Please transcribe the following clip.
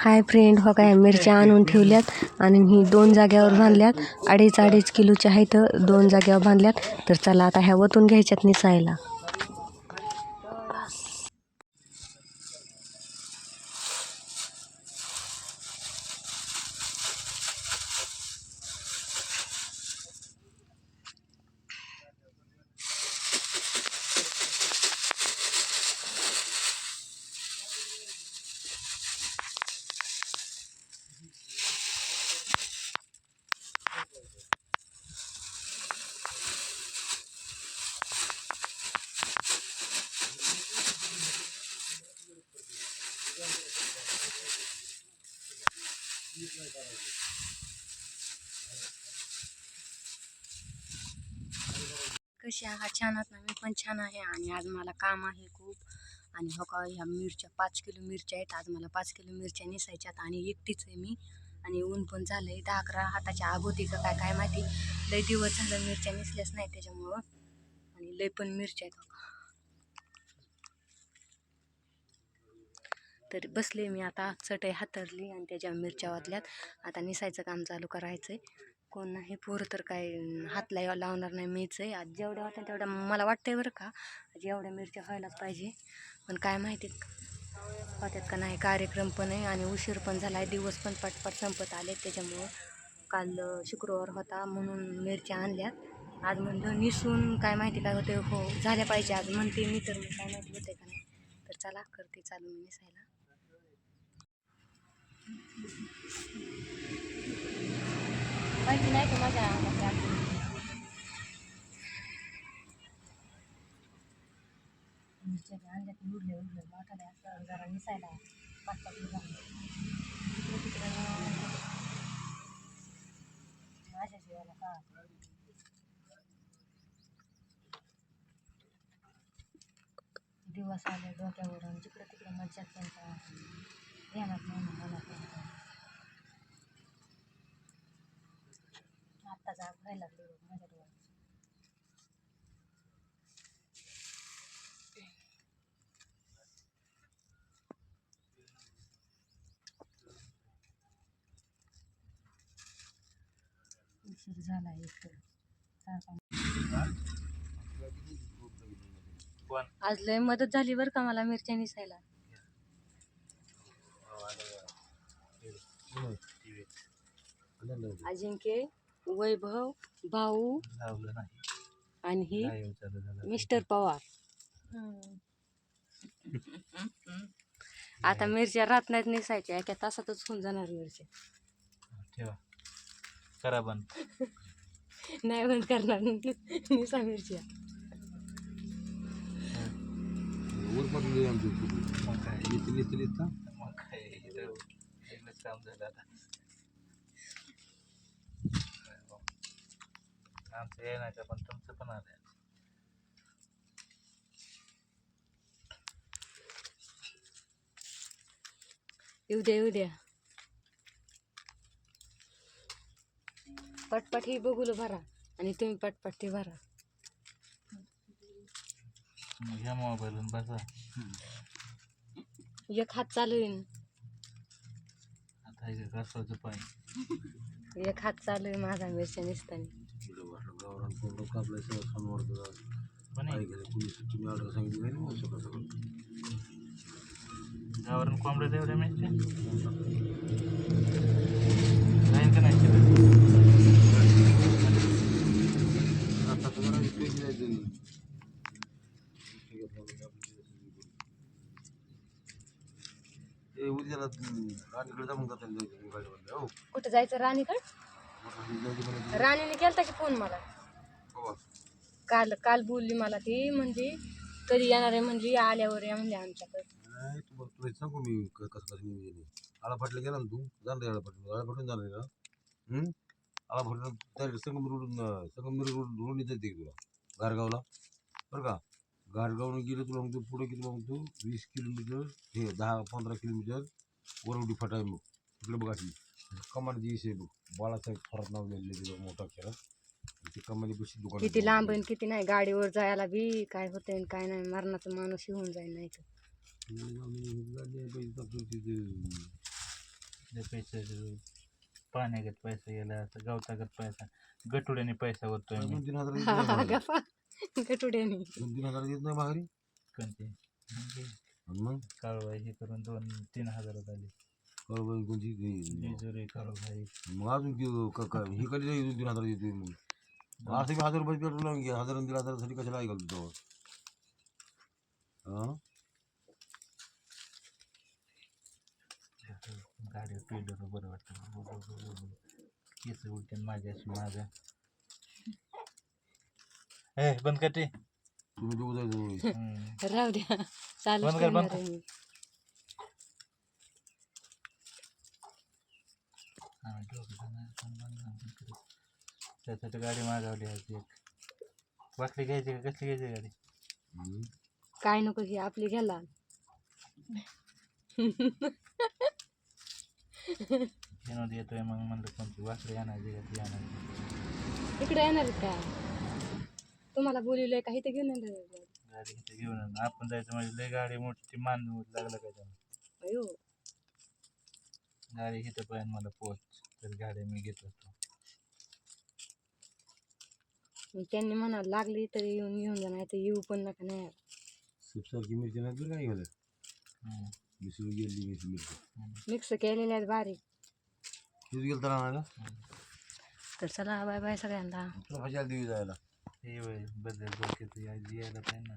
Hi friend हो काय मिरच्या आणून ठेवल्यात आणि ही दोन जाग्यावर बांधल्यात. अडीच अडीच किलोच्या आहेत दोन जाग्यावर बांधल्यात. तर चला आता ह्या वतून घ्यायच्यात निसायला. कशी आहात छान आहात ना मी पण छान आहे आणि आज मला काम आहे खूप. आणि हो का ह्या मिरच्या पाच किलो मिरच्या आहेत. आज मला पाच किलो मिरच्या नेसायच्यात आणि एकटीच आहे मी. आणि ऊन पण झालंय. दहा अकरा हाताच्या आग का काय काय माहिती? लय दिवस झालं मिरच्या नेसल्याच नाही त्याच्यामुळं. आणि लय पण मिरच्या आहेत हो का. तर बसले मी आता. चटई हातरली आणि त्याच्या मिरच्या वाटल्यात आता निसायचं काम चालू करायचं आहे कोण नाही पोरं तर काय हात लावणार नाही मीच आहे. आज जेवढ्या होत्या तेवढ्या मला वाटतंय बरं का आज एवढ्या मिरच्या व्हायलाच पाहिजे. पण काय माहिती होत्यात का नाही कार्यक्रम पण आहे आणि उशीर पण झाला आहे दिवस पण पटपट संपत आले त्याच्यामुळं काल शुक्रवार होता म्हणून मिरच्या आणल्यात. आज म्हणलं निसून काय माहिती काय होते हो झाल्या पाहिजे. आज म्हणते मी तर मी काय माहिती होते का नाही. तर चला करते चालू मी निसायला. माहिती नाही का माझ्या अंगात मिरच्या बी आणल्या उरले उरले मोठाले असं जरा निसायला पाच पाच तिकडं माझ्या जीवाला का दिवस आले डोक्यावर आणि जिकडे तिकडे मज्जात त्यांच्या ध्यानात नाही आत्ता जाग व्हायला लागली बघ माझ्या उशीर झाला एक आज लय मदत झाली बरं का मला मिरच्या निसायला. अजिंक्य वैभव भाऊ लावलं नाही. आणि ही झालं. मिस्टर पवार. आता मिरच्या रात नाहीत नेसायच्या एका तासातच होऊन जाणार मिरच्या. ठेवा. करा बंद. नाही बंद करणार निसा मिरच्या. मग काय? मग काय? इथं काम झालं आता. आमचं ये नाही का पण तुमचं पण आलं येऊ द्या येऊ द्या. पटपट ही बघूल भरा आणि तुम्ही पटपट ते भरा. ह्या मोबाईलून बसा. एक हात चालू आहे आता हे घासाचं पाणी एक हात चालू आहे माझा मिरच्या निसताना. पण गावरून कोंबड्या तेवढ्या मिळते जाईन का नाही शिल्लक? उद्याला राणीकडे जाऊन जातात गाडीवर हो कुठं जायचं राणीकडे राणीने केलता की फोन मला हो काल काल बोलली मला ती म्हणजे कधी येणार आहे म्हणजे आल्यावर या म्हणजे आमच्याकडे. नाही तू तुला सांगू मी क- कसं कसं नियोजन आहे आला फाटला गेला ना तू? जाणार आला फाटला. आला फाटून जाणार आहे ना हम्म? आला फाटला संगम रोडून संगमनेर रोड रोडून येते तुला गारगावला बरं का? गारगावनं गेलं तुला मग तू पुढे गेलं मग तू वीस किलोमीटर हे दहा पंधरा किलोमीटर वरवडी फाटा आहे मग. तिकडे बघा ती कमांड जी आहे बघ. बाळासाहेब फरत नाव लिहिलं तिथं मोठा खेळा. ते कमानी बशी दुकान किती लांब आहे आणि किती नाही गाडीवर जायला बी काय होतंय आणि काय नाही मरणाचा माणूस येऊन जाईल नाही तर. पैसे पाण्यागत पैसा गेला असं गवतागत पैसा गटुड्याने पैसा होतोय मी. दोन तीन हजार देत नाही हा माघारी. गप्पा. गटुड्यानी. दोन तीन हजार देत नाही माघारी कोणते? आणि मग? काळवाई हे करून दोन तीन हजारात आली. कळबाई कोणची ती- जेजुरी काळवाई मग अजून ती क- क- हे कधी नाही दोन तीन हजार देते मग? बी हज़ार रुपये पेट्रोल लावून घ्या हज़ार आणि दीड हजारासाठी कशाला ऐकाल तुझ्यावर हा। बरं वाटतं केस माझ्या ए बंद करते तुम्ही दोघं जायचं हम्म. राहू द्या चालू बंद कर, बंद। ठेवणार आहे मी. हा, डोकं त्यासाठी गाडी मागवली आहे एक. घ्यायची का? कसली घ्यायची गाडी. काय नको ही आपली घ्याला विनोद येतोय मग म्हणलं कोणती वाकडी आणायची का ती आणायची? इकडे येणार का? तुम्हाला बोलवलंय का? इथे घेऊन येणार? गाडी इथे घेऊन आण. आपण जायचं म्हणजे लय गाडी मोठी मान लागलं काय त्याला? अयो. गाडी इथं पाहिजे मला पोच तर गाडी मी घेत होतो. त्यांनी म्हणा लागली तर येऊन घेऊन जा नाही तर येऊ पण नका नाही. सुपसारखी मिरची नाही काय गेलं हम्म. मिसळून गेली मिरची मिरची. मिक्स केलेले आहेत बारीक. तूच गेलं तर आणायला? तर चला बाय बाय सगळ्यांना. तुला देवी जायला? हे बदल डोक्याचं या- यायला पाहिजे ना.